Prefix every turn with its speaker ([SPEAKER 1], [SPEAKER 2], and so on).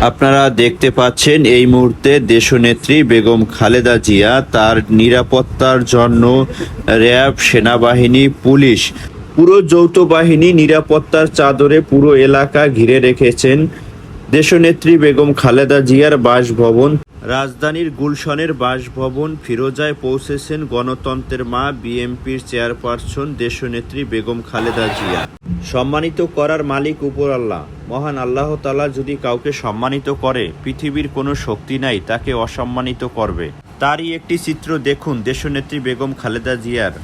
[SPEAKER 1] আপনারা দেখতে পাচ্ছেন এই মুহূর্তে দেশনেত্রী বেগম খালেদা জিয়া তার নিরাপত্তার জন্য র্যাব, সেনাবাহিনী, পুলিশ পুরো যৌথ বাহিনী নিরাপত্তার চাদরে পুরো এলাকা ঘিরে রেখেছেন দেশনেত্রী বেগম খালেদা জিয়ার বাসভবন। রাজধানীর গুলশনের বাসভবন ফিরোজায় পৌঁছেছেন গণতন্ত্রের মা বিএনপির চেয়ারপারসন দেশনেত্রী বেগম খালেদা জিয়া। সম্মানিত করার মালিক উপর আল্লাহ। মহান আল্লাহ তালা যদি কাউকে সম্মানিত করে, পৃথিবীর কোনো শক্তি নাই, তাকে অসম্মানিত করবে। তারই একটি চিত্র দেখুন, দেশনেত্রী বেগম খালেদা জিয়ার।